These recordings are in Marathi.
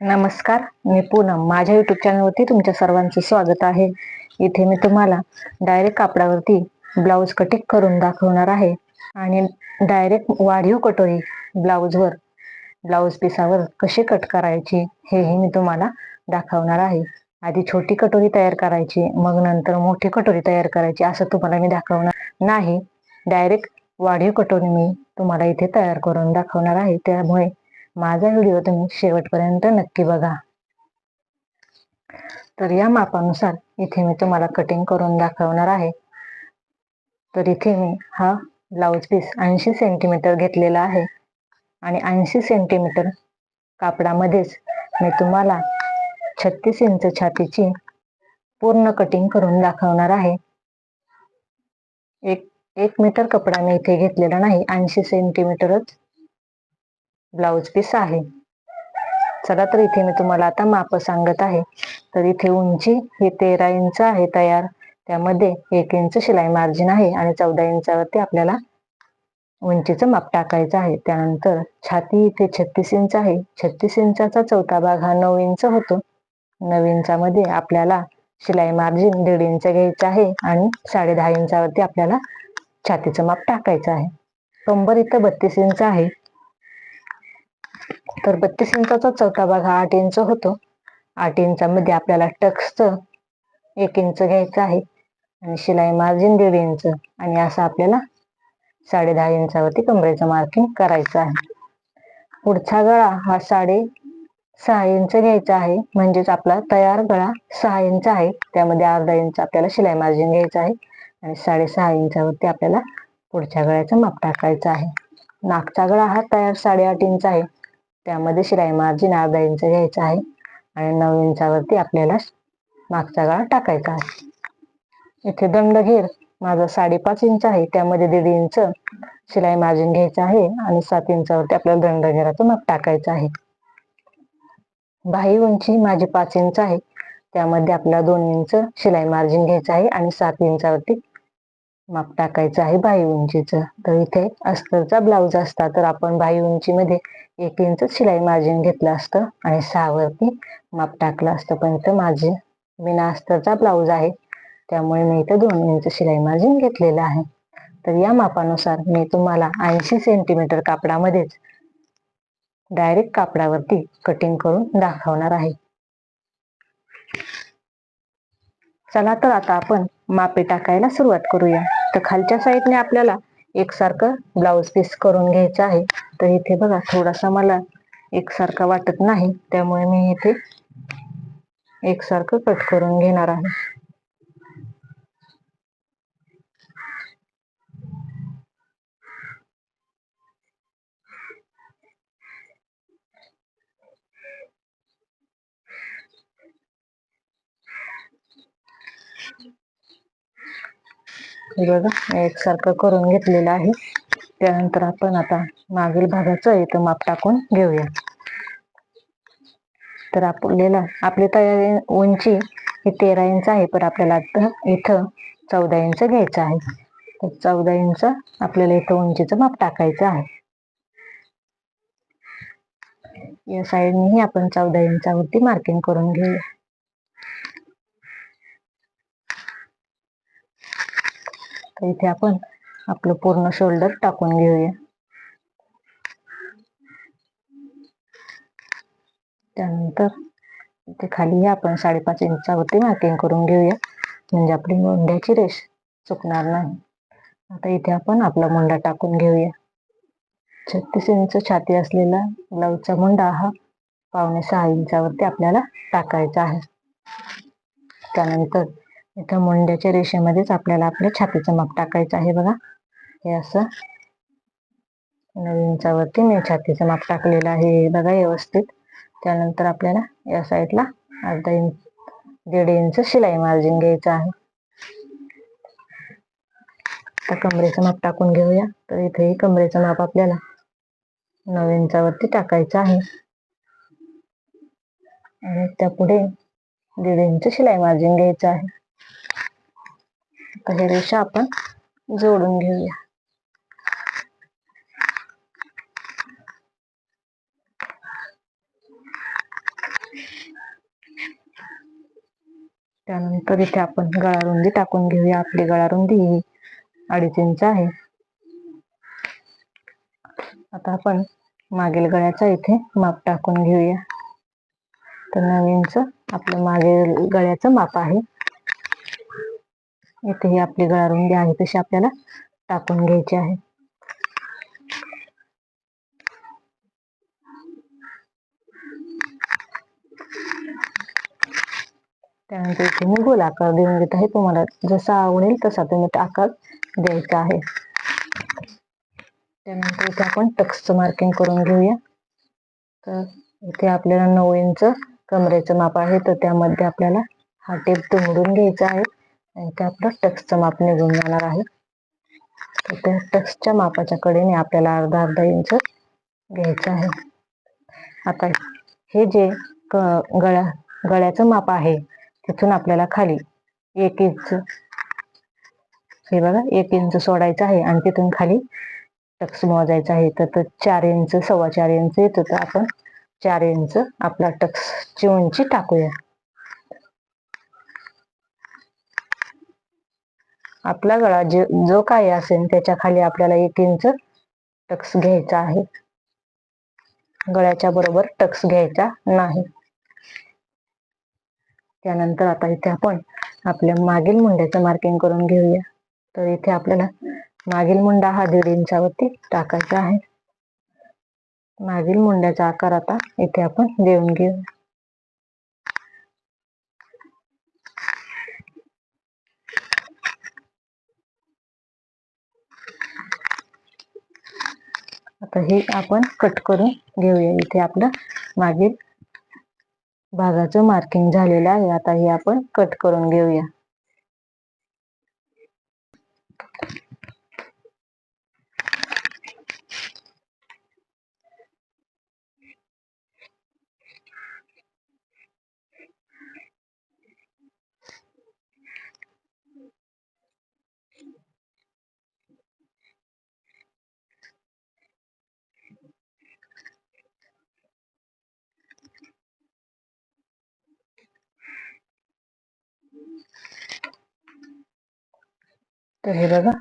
नमस्कार मी पूनम. माझ्या युट्यूब चॅनलवरती तुमच्या सर्वांचे स्वागत आहे. इथे मी तुम्हाला डायरेक्ट कापडावरती ब्लाऊज कटिंग करून दाखवणार आहे. आणि डायरेक्ट वाढीव कटोरी ब्लाऊजवर ब्लाऊज पिसावर कशी कट करायची हेही मी तुम्हाला दाखवणार आहे. आधी छोटी कटोरी तयार करायची मग नंतर मोठी कटोरी तयार करायची असं तुम्हाला मी दाखवणार नाही. डायरेक्ट वाढीव कटोरी मी तुम्हाला इथे तयार करून दाखवणार आहे. त्यामुळे माझा व्हिडिओ तुम्ही शेवटपर्यंत नक्की बघा. तर या मापानुसार इथे मी तुम्हाला कटिंग करून दाखवणार आहे. तर इथे मी हा ब्लाऊज पीस ऐंशी सेंटीमीटर घेतलेला आहे. आणि ऐंशी सेंटीमीटर कापडामध्येच मी तुम्हाला छत्तीस इंच छातीची पूर्ण कटिंग करून दाखवणार आहे. एक एक मीटर कपडा मी इथे घेतलेला नाही ऐंशी सेंटीमीटरच ब्लाऊज पीस आहे. चला तर इथे मी तुम्हाला आता माप सांगत आहे. तर इथे उंची ही तेरा इंच आहे तयार. त्यामध्ये एक इंच शिलाई मार्जिन आहे आणि चौदा इंचावरती आपल्याला उंचीचं माप टाकायचं आहे. त्यानंतर छाती इथे छत्तीस इंच आहे. छत्तीस इंचाचा चौथा भाग हा नऊ इंच होतो. नऊ इंचामध्ये आपल्याला शिलाई मार्जिन दीड इंच घ्यायचं आहे आणि साडे दहा इंचावरती आपल्याला छातीचं माप टाकायचं आहे. कंबर इथं बत्तीस इंच आहे. तर बत्तीस इंचाचा चौथा भाग हा आठ इंच होतो. आठ इंचामध्ये आपल्याला टक्सचं एक इंच घ्यायचं आहे आणि शिलाई मार्जिन दीड इंच आणि असं आपल्याला साडे दहा इंचावरती कमरेचं मार्किंग करायचं आहे. पुढचा गळा हा साडे सहा इंच घ्यायचा आहे. म्हणजेच आपला तयार गळा सहा इंच आहे. त्यामध्ये अर्धा इंच आपल्याला शिलाई मार्जिन घ्यायचं आहे आणि साडेसहा इंचावरती आपल्याला पुढच्या गळ्याचं माप टाकायचं आहे. नाकचा गळा हा तयार साडेआठ इंच आहे. त्यामध्ये शिलाई मार्जिन अर्धा इंच घ्यायचं आहे. आणि नऊ इंचावरती आपल्याला मागचा गाळा टाकायचा आहे. इथे दंड घेर माझा साडेपाच इंच आहे. त्यामध्ये दीड इंच शिलाई मार्जिन घ्यायचं आहे. आणि सात इंचावरती आपल्याला दंड घेराचं माप टाकायचं आहे. बाही उंची माझी पाच इंच आहे. त्यामध्ये आपल्याला दोन इंच शिलाई मार्जिन घ्यायचं आहे. आणि सात इंचावरती माप टाकायचं आहे बाही उंचीचं. तर इथे अस्तरचा ब्लाऊज असता तर आपण बाही उंचीमध्ये एक इंच शिलाई मार्जिन घेतलं असतं आणि सहावरती माप टाकलं असतं. पण इथं माझे बिना अस्तरचा ब्लाऊज आहे. त्यामुळे मी इथं दोन इंच शिलाई मार्जिन घेतलेलं आहे. तर या मापानुसार मी तुम्हाला ऐंशी सेंटीमीटर कापडामध्येच डायरेक्ट कापडावरती कटिंग करून दाखवणार आहे. चला तर आता आपण मापे टाकायला सुरुवात करूया. तर खालच्या साईडने आपल्याला एकसारखं ब्लाऊज पीस करून घ्यायचं आहे. तर इथे बघा थोडासा मला एकसारखा वाटत नाही. त्यामुळे मी इथे एकसारखं कट करून घेणार आहे. हे बघा एकसारखं करून घेतलेलं आहे. त्यानंतर आपण आता मागील भागाचं इथं माप टाकून घेऊया. तर आपल्याला आपली तयारी उंची ही तेरा इंच आहे पण आपल्याला इथं चौदा इंच घ्यायचं आहे. तर चौदा इंच आपल्याला इथं उंचीचं माप टाकायचं आहे. या साईडनेही आपण चौदा इंचावरती मार्किंग करून घेऊया. तर इथे आपण आपलं पूर्ण शोल्डर टाकून घेऊया. त्यानंतर इथे खाली आपण साडेपाच इंचावरती मार्किंग करून घेऊया. म्हणजे आपली मुंड्याची रेष चुकणार नाही. आता इथे आपण आपला मुंडा टाकून घेऊया. छत्तीस इंच छाती असलेला ब्लाऊजचा मुंडा हा पावणे सहा इंचावरती आपल्याला टाकायचा आहे. त्यानंतर इथं मुंड्याच्या रेषेमध्येच आपल्याला आपल्या छातीचं माप टाकायचं आहे बघा. हे असं. नऊ इंचावरती मी छातीचं माप टाकलेलं आहे बघा व्यवस्थित. त्यानंतर आपल्याला या साईडला अर्धा इंच दीड इंच शिलाई मार्जिन घ्यायचं आहे. आता कमरेचं माप टाकून घेऊया. तर इथेही कमरेचं माप आपल्याला नऊ इंचावरती टाकायचं आहे. आणि त्या पुढे दीड इंच शिलाई मार्जिन घ्यायचं आहे. आता हे रेषा आपण जोडून घेऊया. त्यानंतर इथे आपण गळारुंदी टाकून घेऊया. आपली गळारुंदी ही अडीच इंच आहे. आता आपण मागील गळ्याचा इथे माप टाकून घेऊया. तर नवीनच आपलं मागील गळ्याचं माप आहे. इथे ही आपली गळारुंदी आहे तशी आपल्याला टाकून घ्यायची आहे. त्यानंतर इथे मी गोल आकार देऊन घेत आहे. तुम्हाला जसा आवडेल तसा तुम्ही आकार द्यायचा आहे. त्यानंतर इथे आपण टक्सचं मार्किंग करून घेऊया. तर इथे आपल्याला नऊ इंच कमरेचं माप आहे. तर त्यामध्ये आपल्याला हा टेप तुंबडून घ्यायचा आहे. आणि ते आपलं टक्सचं माप निघून जाणार आहे. तर त्या टक्सच्या मापाच्या कडेने आपल्याला अर्धा अर्धा इंच घ्यायचं आहे. आता हे जे क गळ्या गळ्याचं माप आहे तिथून आपल्याला खाली एक इंच हे बघा एक इंच सोडायचं आहे आणि तिथून खाली टक्स मोजायचं आहे. तर चार इंच सव्वा चार इंच येतो. तर आपण चार इंच आपला टक्सची उंची टाकूया. आपला गळा जे जो काही असेल त्याच्याखाली आपल्याला एक इंच टक्स घ्यायचा आहे. गळ्याच्या बरोबर टक्स घ्यायचा नाही. त्यानंतर आता इथे आपण आपल्या मागील मुंड्याचं मार्किंग करून घेऊया. तर इथे आपल्याला मागील मुंडा हा दीड इंचावरती टाकायचा आहे. मागील मुंड्याचा आकार आता इथे आपण देऊन घेऊ. तर हे आपण कट करून घेऊया. इथे आपलं मागील भागाचं मार्किंग झालेलं आहे. आता हे आपण कट करून घेऊया. तर हे बघा.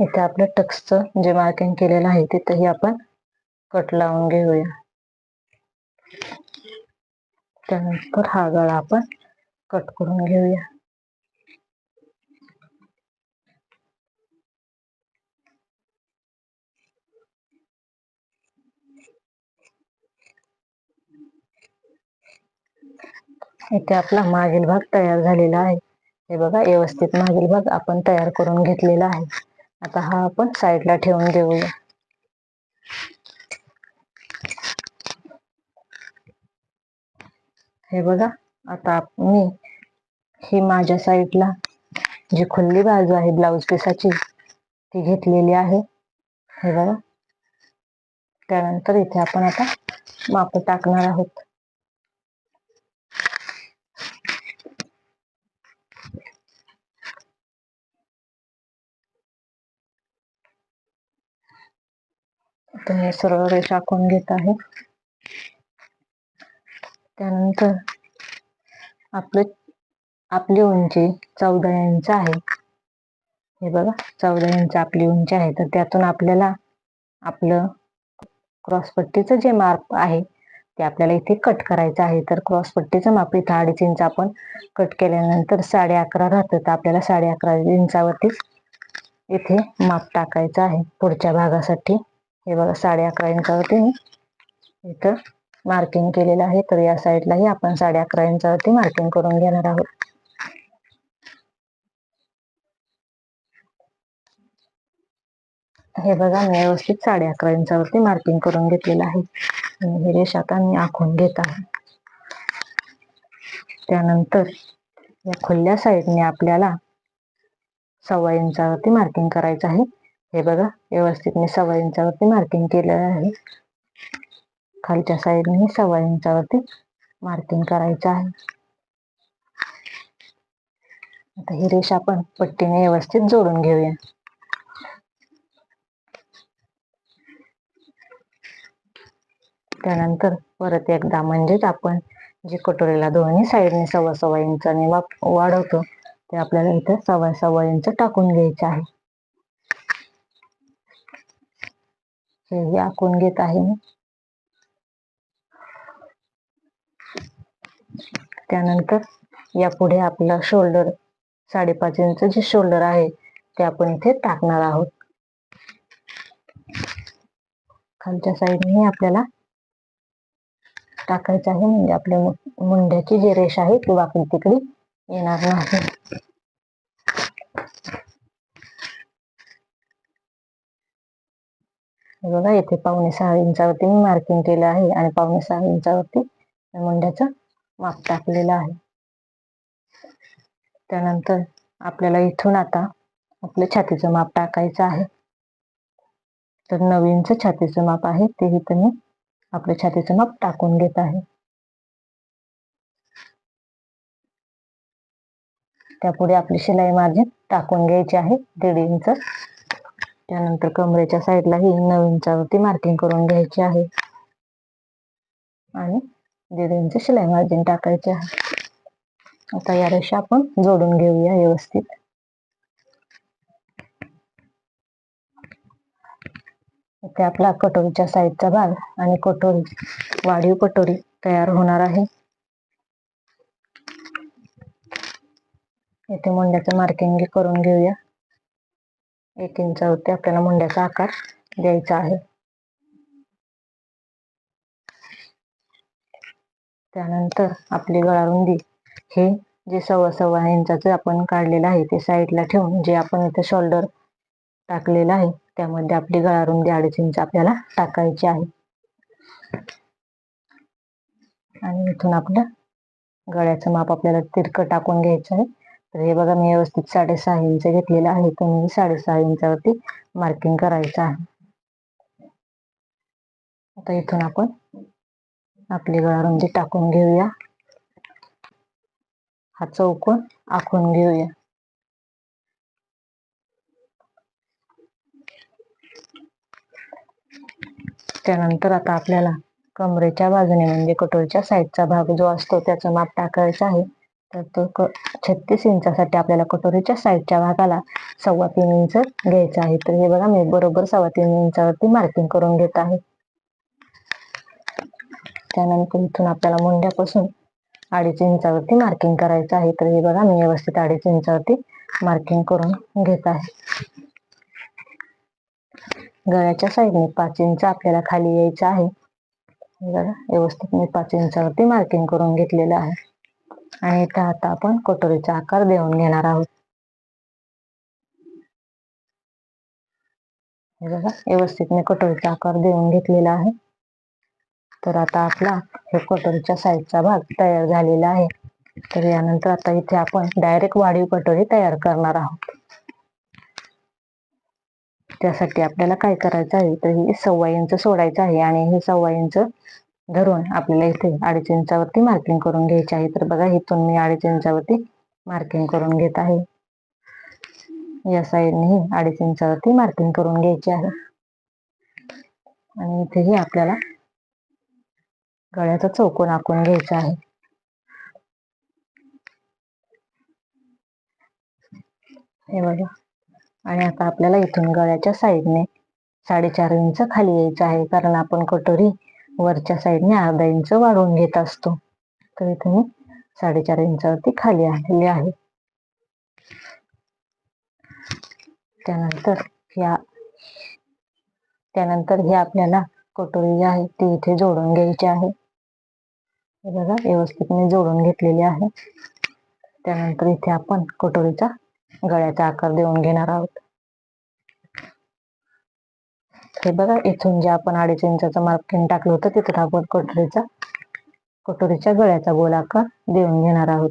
इथे आपलं टक्सचं जे मार्किंग केलेलं आहे तिथेही आपण कट लावून घेऊया. त्यानंतर हा गळा आपण कट करून घेऊया. इथे आपला मागील भाग तयार झालेला आहे. हे बघा व्यवस्थित मागील भाग आपण तयार करून घेतलेला आहे. आता हा आपण साईडला ठेवून देऊया. हे बघा आता मी ही माझ्या साईडला जी खुल्ली बाजू आहे ब्लाउज पिसाची ती घेतलेली आहे. हे बघा. त्यानंतर इथे आपण आता माप टाकणार आहोत. तुम्ही सरळ रेषा आखून घेत आहे. त्यानंतर आपले आपली उंची चौदा इंच आहे. हे बघा चौदा इंच आपली उंची आहे. तर त्यातून आपल्याला आपलं क्रॉसपट्टीचं जे माप आहे ते आपल्याला इथे कट करायचं आहे. तर क्रॉसपट्टीचं माप इथं अडीच इंच आपण कट केल्यानंतर साडे अकरा राहतं. तर आपल्याला साडे अकरा इंचावरतीच इथे माप टाकायचं आहे पुढच्या भागासाठी. हे बघा साडे अकरा इंचावरती मी इथं मार्किंग केलेलं आहे तर या साईडलाही आपण साडे अकरा इंचावरती मार्किंग करून घेणार आहोत. हे बघा मी व्यवस्थित साडे अकरा इंचावरती मार्किंग करून घेतलेलं आहे. आणि हे रेष आता मी आखून घेत आहे. त्यानंतर या खुल्या साईडने आपल्याला सव्वा इंचावरती मार्किंग करायचं आहे. हे बघा व्यवस्थित मी सव्वा इंचावरती मार्किंग केलेलं आहे. खालच्या साईडने सव्वा इंचावरती मार्किंग करायचं आहे. आता ही रेष आपण पट्टीने व्यवस्थित जोडून घेऊया. त्यानंतर परत एकदा म्हणजेच आपण जे कटोरीला दोन्ही साईडने सव्वा सव्वा इंचाने वाढवतो ते आपल्याला इथे सव्वा सव्वा इंच टाकून घ्यायचे आहे. हे आखून घेत आहे मी. त्यानंतर यापुढे आपला शोल्डर साडेपाच इंच जे शोल्डर आहे ते आपण इथे टाकणार आहोत. खालच्या साईडने आपल्याला टाकायचं आहे. म्हणजे आपल्या मुंड्याची जी रेष आहे ती वाकडी तिकडी येणार नाही. बघा इथे पावणे सहा इंचावरती मी मार्किंग केलं आहे आणि पावणे सहा इंचावरती मुंड्याचं माप टाकलेलं आहे. त्यानंतर आपल्याला इथून आता आपलं छातीचं माप टाकायचं आहे. तर नवीनचं छातीचं माप आहे ते इथं मी आपलं छातीचं माप टाकून घेत आहे. त्यापुढे आपली शिलाई मार्जिन टाकून घ्यायची आहे दीड इंच त्यानंतर कमरेच्या साईडला ही नऊ इंचावरती मार्किंग करून घ्यायची आहे. आणि दीड इंच शिलाई मार्जिन टाकायचे आहे. आता या रेषा आपण जोडून घेऊया व्यवस्थित. इथे आपला कटोरीच्या साईडचा भाग आणि कटोरी वाढीव कटोरी तयार होणार आहे. इथे मुंड्याचं मार्किंग करून घेऊया. एक इंचावरती आपल्याला मुंड्याचा आकार द्यायचा आहे. त्यानंतर आपली गळारुंदी हे जे सव्वा सव्वा इंचाचं आपण काढलेलं आहे ते साईडला ठेवून जे आपण इथे शोल्डर टाकलेलं आहे त्यामध्ये आपली गळारुंदी अडीच इंच आपल्याला टाकायची आहे. आणि इथून आपलं गळ्याचं माप आपल्याला तिरकं टाकून घ्यायचं आहे. तर हे बघा मी व्यवस्थित साडेसहा इंच घेतलेलं आहे. तुम्ही साडेसहा इंचावरती मार्किंग करायचं आहे. आता इथून आपण आपली गळारुंदी टाकून घेऊया. हा चौकोन आखून घेऊया. त्यानंतर आता आपल्याला कमरेच्या बाजूने म्हणजे कटोरच्या साईडचा भाग जो असतो त्याचं माप टाकायचं आहे. तर तो क छत्तीस इंचासाठी आपल्याला कटोरीच्या साईडच्या भागाला सव्वा तीन इंच घ्यायचं आहे. तर हे बघा मी बरोबर सव्वा तीन इंचावरती मार्किंग करून घेत आहे. त्यानंतर इथून आपल्याला मुंड्यापासून अडीच इंचावरती मार्किंग करायचं आहे. तर हे बघा मी व्यवस्थित अडीच इंचावरती मार्किंग करून घेत आहे. गळ्याच्या साईडने पाच इंच आपल्याला खाली यायचं आहे. बघा व्यवस्थित मी पाच इंचावरती मार्किंग करून घेतलेलं आहे. आणि इथं आता आपण कटोरीचा आकार देऊन घेणार आहोत. बघा व्यवस्थित मी कटोरीचा आकार देऊन घेतलेला आहे. तर आता आपला हे कटोरीच्या साईडचा भाग तयार झालेला आहे. तर यानंतर आता इथे आपण डायरेक्ट वाढीव कटोरी तयार करणार आहोत. त्यासाठी आपल्याला काय करायचं आहे? तर ही सव्वा इंच सोडायचं आहे आणि हे सव्वा इंच धरून आपल्याला इथे अडीच इंचावरती मार्किंग करून घ्यायची आहे. तर बघा इथून मी अडीच इंचावरती मार्किंग करून घेत आहे. या साईडनेही अडीच इंचावरती मार्किंग करून घ्यायची आहे. आणि इथेही आपल्याला गळ्याचा चौकोन आखून घ्यायचा आहे. हे बघा. आणि आता आपल्याला इथून गळ्याच्या साईडने साडेचार इंच खाली यायचं आहे. कारण आपण कटोरी वरच्या साईडने अर्धा इंच वाढवून घेत असतो. तर इथे मी साडेचार इंचावरती खाली आलेले आहे. त्यानंतर ह्या त्यानंतर ही आपल्याला कटोरी जी आहे ती इथे जोडून घ्यायची आहे. बघा व्यवस्थित मी जोडून घेतलेली आहे. त्यानंतर इथे आपण कटोरीचा गळ्याचा आकार देऊन घेणार आहोत. हे बघा इथून जे आपण अडीच इंचाचं मार्किंग टाकलं होतं तिथं आपण कटोरीचा कटोरीच्या गळ्याचा गोल आकार देऊन घेणार आहोत.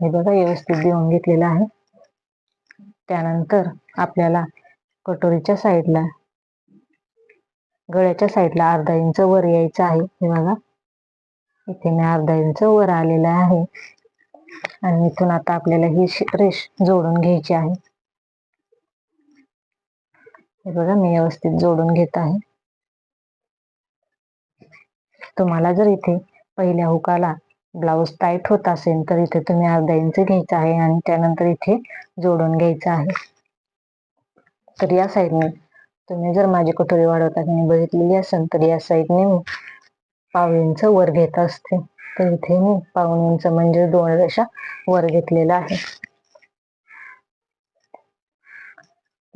हे बघा व्यवस्थित देऊन घेतलेलं आहे. त्यानंतर आपल्याला कटोरीच्या साईडला गळ्याच्या साईडला अर्धा इंच वर यायचं आहे. हे बघा इथे मी अर्धा इंच वर आलेला आहे. आणि इथून आता आपल्याला ही रेष जोडून घ्यायची आहे. हे बघा मी व्यवस्थित जोडून घेत आहे. तुम्हाला जर इथे पहिल्या हुकाला ब्लाऊज टाईट होत असेल तर इथे तुम्ही अर्धा इंच घ्यायचा आहे आणि त्यानंतर इथे जोडून घ्यायचं आहे. तर या साईडने तुम्ही जर माझी कटोरी वाढवताना बघितलेली असेल तर या साईडने मी पाव इंच वर घेत असते. तर इथे मी पाऊन इंच म्हणजे दोन रेषा वर घेतलेला आहे.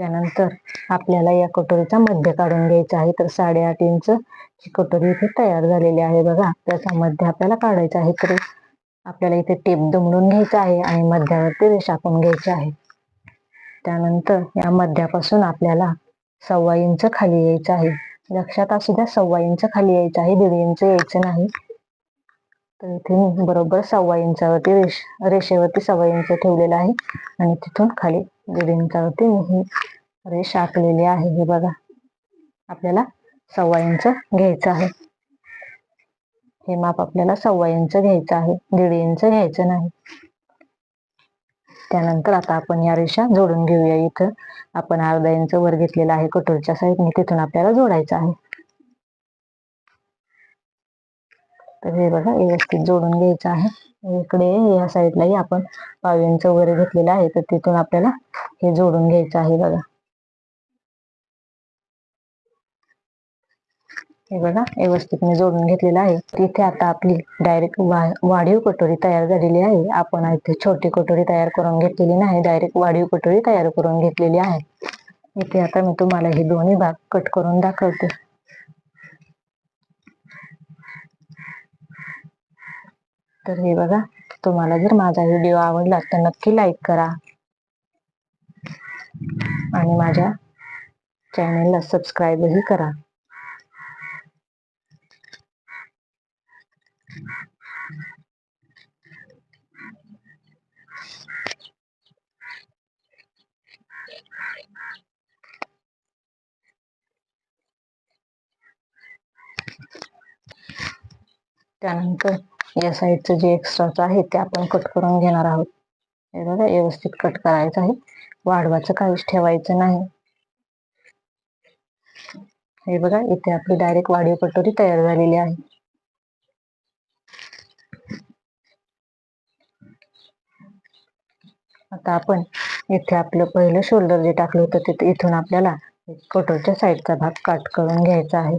त्यानंतर आपल्याला या कटोरीचा मध्य काढून घ्यायचा आहे. तर साडेआठ इंच ही कटोरी इथे तयार झालेली आहे बघा. त्याचा मध्य आपल्याला काढायचा आहे. तर आपल्याला इथे टेप दुमडून घ्यायचा आहे आणि मध्यावरती रेषा आपण घ्यायची आहे. त्यानंतर या मध्यापासून आपल्याला सव्वा इंच खाली यायचं आहे. लक्षात असू द्या सव्वा इंच खाली यायचं आहे. दीड इंच यायचं नाही. तर इथे मी बरोबर सव्वा इंचावरती रेष रेषेवरती सव्वा इंच ठेवलेला आहे. आणि तिथून खाली दीड इंचावरती मी ही रेष आखलेली आहे. हे बघा. आपल्याला सव्वा इंच घ्यायचं आहे. हे माप आपल्याला सव्वा इंच घ्यायचं आहे. दीड इंच घ्यायचं नाही. त्यानंतर आता आपण या रेषा जोडून घेऊया. इथं आपण अर्धा इंच वर घेतलेला आहे कटोरच्या साईडने तिथून आपल्याला जोडायचं आहे. तर हे बघा व्यवस्थित जोडून घ्यायचं आहे. इकडे या साईडलाही आपण पाव्यांचं वगैरे घेतलेलं आहे. तर तिथून आपल्याला हे जोडून घ्यायचं आहे बघा. हे बघा व्यवस्थित मी जोडून घेतलेलं आहे. तिथे आता आपली डायरेक्ट वाढीव कटोरी तयार झालेली आहे. आपण इथे छोटी कटोरी तयार करून घेतलेली नाही डायरेक्ट वाढीव कटोरी तयार करून घेतलेली आहे. इथे आता मी तुम्हाला हे दोन्ही भाग कट करून दाखवते. तर हे बघा तुम्हाला जर माझा व्हिडिओ आवडला तर नक्की लाईक करा. आणि माझ्या चॅनलला सबस्क्राईबही करा. त्यानंतर या साईडचं जे एक्स्ट्राचं आहे ते आपण कट करून घेणार आहोत. हे बघा व्यवस्थित कट करायचं आहे. वाढवायचं काहीच ठेवायचं नाही. हे बघा इथे आपली डायरेक्ट वाढीव कटोरी तयार झालेली आहे. आता आपण इथे आपलं पहिलं शोल्डर जे टाकलं होतं तिथे इथून आपल्याला कटोरच्या साईडचा भाग काट करून घ्यायचा आहे.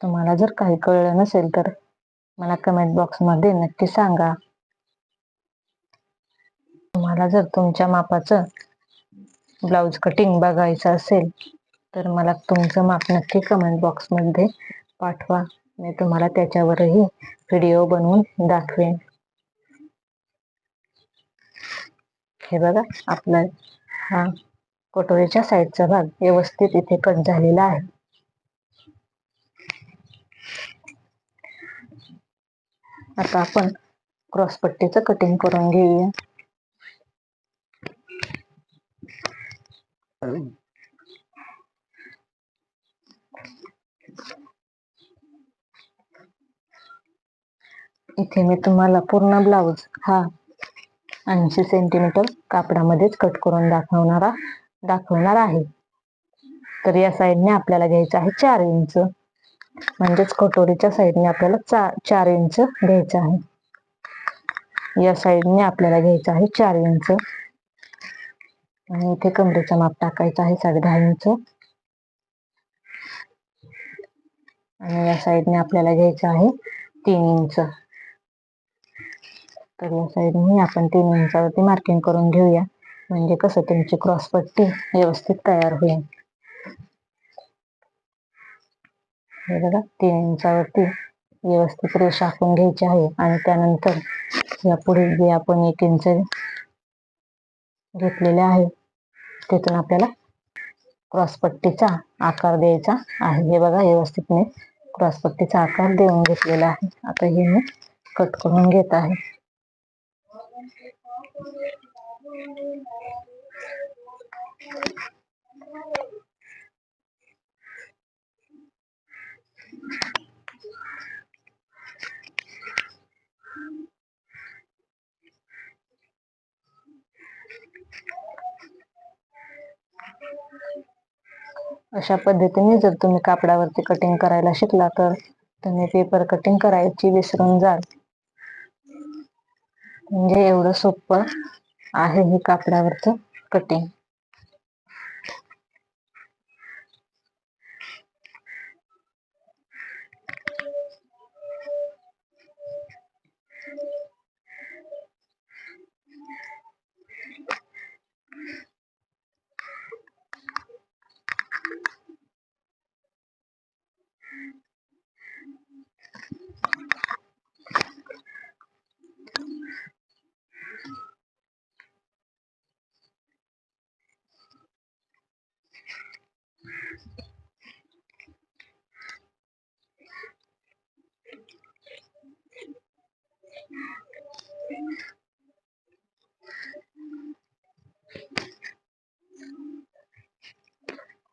तुम्हाला जर काही कळलं नसेल तर मला कमेंट बॉक्समध्ये नक्की सांगा. तुम्हाला जर तुमच्या मापाचं ब्लाऊज कटिंग बघायचं असेल तर मला तुमचं माप नक्की कमेंट बॉक्समध्ये पाठवा. मी तुम्हाला त्याच्यावरही व्हिडिओ बनवून दाखवेन. हे बघा आपला हा कटोरीच्या साईडचा भाग व्यवस्थित इथे कट झालेला आहे. आता आपण क्रॉस पट्टीचं कटिंग करून घेऊया. इथे मी तुम्हाला पूर्ण ब्लाऊज हा ऐंशी सेंटीमीटर कापडामध्येच कट करून दाखवणारा दाखवणार आहे. तर या साईडने आपल्याला घ्यायचं आहे चार इंच. म्हणजेच कटोरीच्या साईडने आपल्याला चा चार इंच घ्यायचं आहे. या साईडने आपल्याला घ्यायचं आहे चार इंच आणि इथे कमरेचा माप टाकायचा आहे साडे दहा इंच आणि या साईडने आपल्याला घ्यायचं आहे तीन इंच तर या साईडने आपण तीन इंचावरती मार्किंग करून घेऊया. म्हणजे कसं तुमची क्रॉस पट्टी व्यवस्थित तयार होईल. हे बघा तीन इंचावरती व्यवस्थित रेषा आपण घ्यायची आहे. आणि त्यानंतर या पुढे जे आपण एक इंच घेतलेले आहे तिथून आपल्याला क्रॉसपट्टीचा आकार द्यायचा आहे. हे बघा व्यवस्थित मी क्रॉसपट्टीचा आकार देऊन घेतलेला आहे. आता हे मी कट करून घेत आहे. अशा पद्धतीने जर तुम्ही कापडावरती कटिंग करायला शिकला तर तुम्ही पेपर कटिंग करायची विसरून जाल. म्हणजे एवढं सोपं आहे हे कापडावरचं कटिंग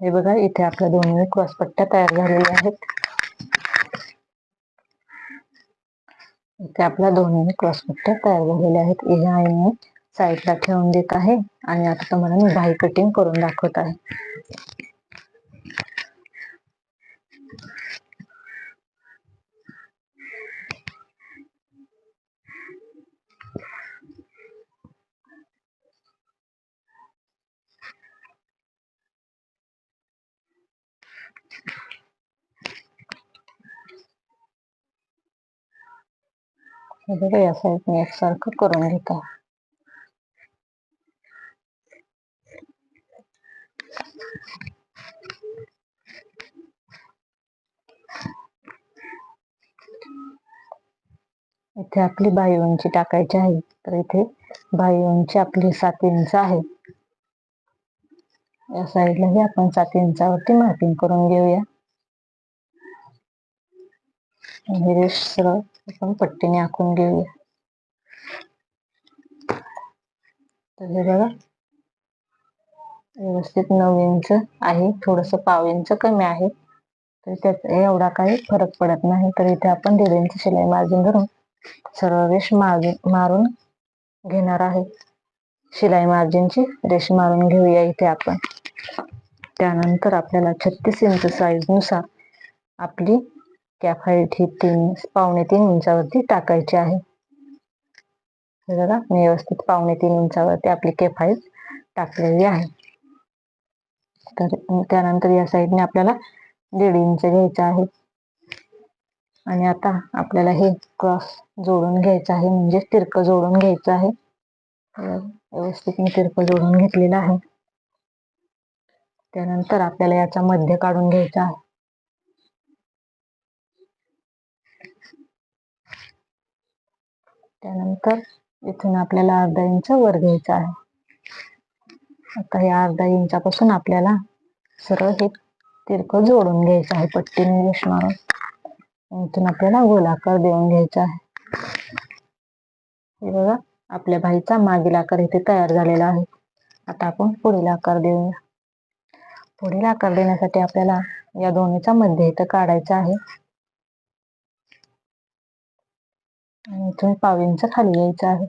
हे बघा इथे आपल्या दोन्ही क्रॉसपट्ट्या तयार झालेल्या आहेत. इथे आपल्या दोन्ही क्रॉसपट्ट्या तयार झालेल्या आहेत. ह्या आईने साईडला ठेवून देत आहे आणि आता तुम्हाला मी बाही कटिंग करून दाखवत आहे. हे बघा या साईडने एकसारखं करून घेत. आहे इथे आपली बाई उंची टाकायची आहे तर इथे बाई उंची आपली सात इंच आहे. या साईडलाही आपण सात इंचावरती मार्किंग करून घेऊया. आणि सरळ आपण पट्टीने आखून घेऊया तर हे बघा व्यवस्थित नऊ इंच आहे थोडस पाव इंच कमी आहे तर त्यात एवढा काही फरक पडत नाही तर इथे आपण दीड इंच शिलाई मार्जिन धरून सर्व रेष मारून घेणार आहे शिलाई मार्जिनची रेष मारून घेऊया इथे आपण त्यानंतर आपल्याला छत्तीस इंच साईजनुसार आपली कॅप ही तीन पावणे तीन इंचावरती टाकायची आहे. बघा मी व्यवस्थित पावणे तीन इंचावरती आपली केफाईट टाकलेली आहे. तर त्यानंतर या साईडने आपल्याला दीड इंच घ्यायचं आहे. आणि आता आपल्याला हे क्रॉस जोडून घ्यायचं आहे म्हणजे तिरक जोडून घ्यायचं आहे. व्यवस्थित मी तिरक जोडून घेतलेलं आहे. त्यानंतर आपल्याला याचा मध्य काढून घ्यायचा आहे. त्यानंतर इथून आपल्याला अर्धा इंच वर घ्यायचा आहे. आता हे अर्धा इंचापासून आपल्याला सरळ हे तिरक जोडून घ्यायचं आहे पट्टीने रेश मारून. इथून आपल्याला गोलाकार देऊन घ्यायचा आहे. हे बघा आपल्या भाईचा मागील आकार इथे तयार झालेला आहे. आता आपण पुढील आकार देऊया. पुढील आकार देण्यासाठी आपल्याला या दोन्हीचा मध्य इथं काढायचा आहे. आणि इथून पाव इंच खाली यायचं आहे.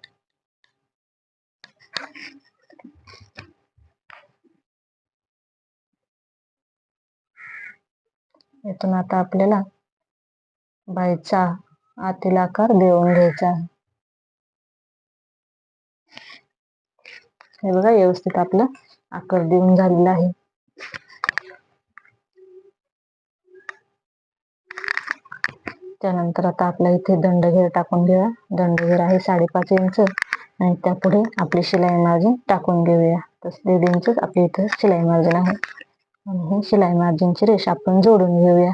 इथून आता आपल्याला बाईचा आतील आकार देऊन घ्यायचा आहे. हे बघा व्यवस्थित आपला आकार देऊन झालेला आहे. त्यानंतर आता आपल्या इथे दंडघेर टाकून घेऊया. दंडघेर आहे साडेपाच इंच. आणि त्यापुढे आपली शिलाई मार्जिन टाकून घेऊया. तस दीड इंच आपल्या इथं शिलाई मार्जिन आहे. आणि ही शिलाई मार्जिनची रेष आपण जोडून घेऊया.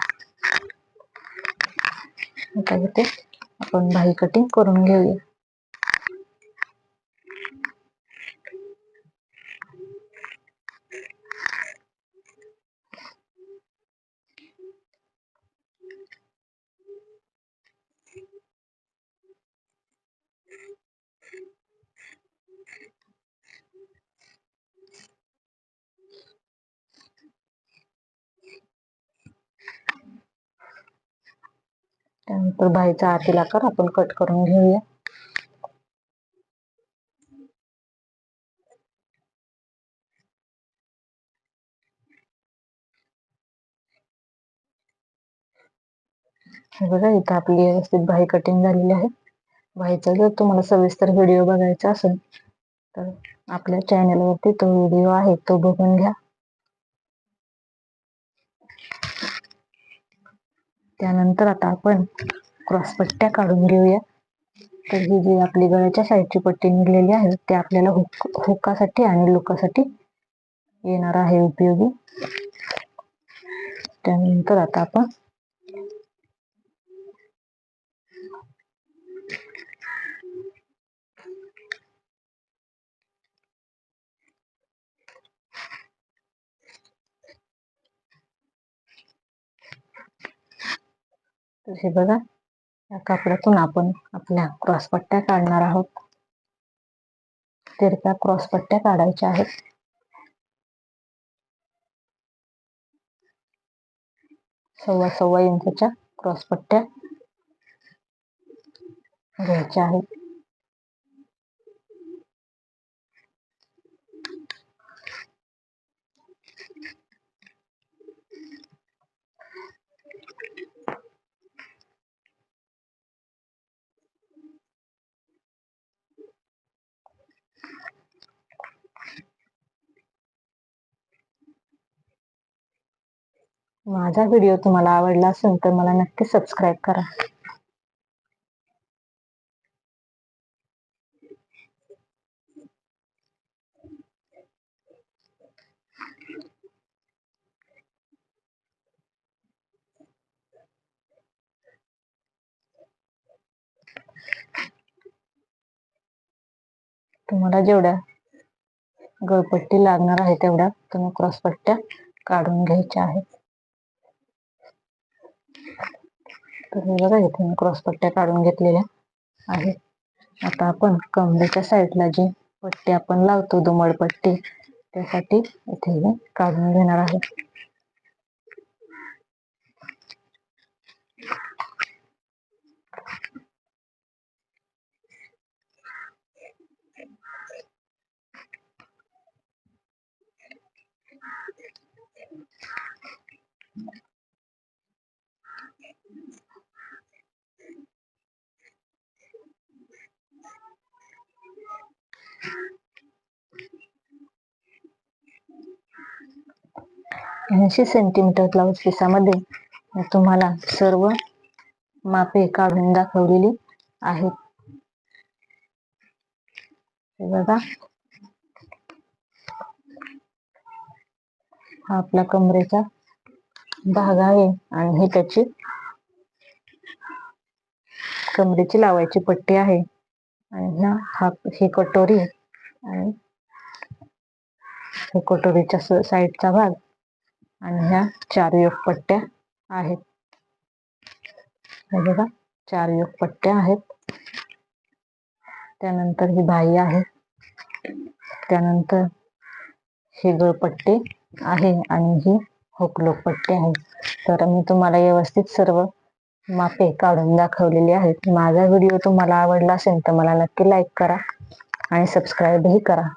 आता इथे आपण बाही कटिंग करून घेऊया. त्यानंतर बाईचा आतील आकार आपण कट करून घेऊया. बघा इथं आपली व्यवस्थित बाही कटिंग झालेली आहे. बाईचा जर तुम्हाला सविस्तर व्हिडिओ बघायचा असेल तर आपल्या चॅनलवरती तो व्हिडिओ आहे तो बघून घ्या. त्यानंतर आता आपण क्रॉस पट्ट्या काढून घेऊया. तर ही जी आपली गळ्याच्या साईडची पट्टी निघलेली आहे ते आपल्याला हुक हुकासाठी आणि लुकासाठी येणार आहे उपयोगी. त्यानंतर आता आपण तसे बघा या कापडातून आपण आपल्या क्रॉस पट्ट्या काढणार आहोत. तिरक्या क्रॉस पट्ट्या काढायच्या आहेत. सव्वा सव्वा इंचच्या क्रॉस पट्ट्या घ्यायच्या आहेत. माझा व्हिडिओ तुम्हाला आवडला असेल तर मला नक्की सबस्क्राईब करा. तुम्हाला जेवढ्या गळपट्टी लागणार आहे तेवढ्या तुम्ही क्रॉसपट्ट्या काढून घ्यायच्या आहेत. तर हे बघा इथे मी क्रॉस पट्ट्या काढून घेतलेल्या आहेत. आता आपण कमरेच्या साईडला जी पट्टी आपण लावतो दुमड पट्टी त्यासाठी इथे मी काढून घेणार आहे. ऐंशी सेंटीमीटर ब्लाऊज पिसामध्ये तुम्हाला सर्व मापे काढून दाखवलेली आहेत. बघा. हा आपला कमरेचा भाग आहे आणि हे त्याची कमरेची लावायची पट्टी आहे. आणि ह्या हा ही कटोरी आणि कटोरीच्या साईडचा भाग आणि ह्या चार योग पट्ट्या आहेत. हे बघा चार योग पट्ट्या आहेत. त्यानंतर ही बाई आहे. त्यानंतर हे गळपट्टे आहे आणि ही होकलोक पट्टी आहे तर मी तुम्हाला व्यवस्थित सर्व मापे काढून दाखवलेली आहेत. माझा व्हिडिओ तुम्हाला आवडला असेल तर मला नक्की लाईक करा आणि सबस्क्राईबही करा.